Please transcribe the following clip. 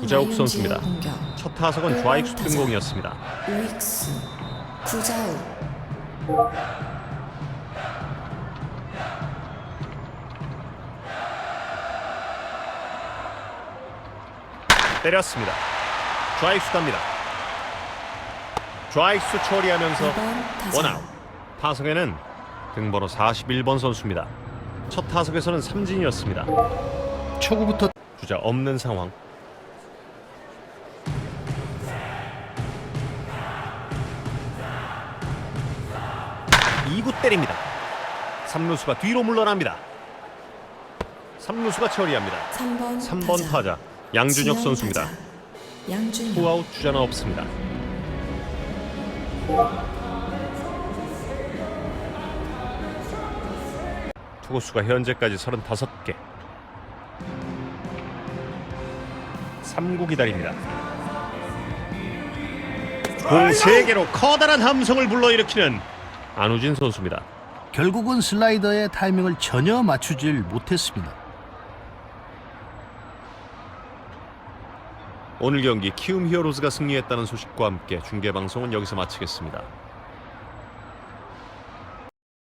구자욱 선수입니다. 첫 타석은 좌익수 등공이었습니다. 우익수 구자욱 때렸습니다. 좌익수 갑니다. 좌익수 처리하면서 2번 타자 원아웃. 타석에는 등번호 41번 선수입니다. 첫 타석에서는 삼진이었습니다. 초구부터 주자 없는 상황. 2구 때립니다. 3루수가 뒤로 물러납니다. 3루수가 처리합니다. 3번, 3번 타자 양준혁 지명 선수입니다. 타자. 양준혁 투아웃 주자는 없습니다. 투구수가 현재까지 35개. 3구 기다립니다. 공 3개로 커다란 함성을 불러일으키는 안우진 선수입니다. 결국은 슬라이더의 타이밍을 전혀 맞추질 못했습니다. 오늘 경기 키움 히어로즈가 승리했다는 소식과 함께 중계 방송은 여기서 마치겠습니다.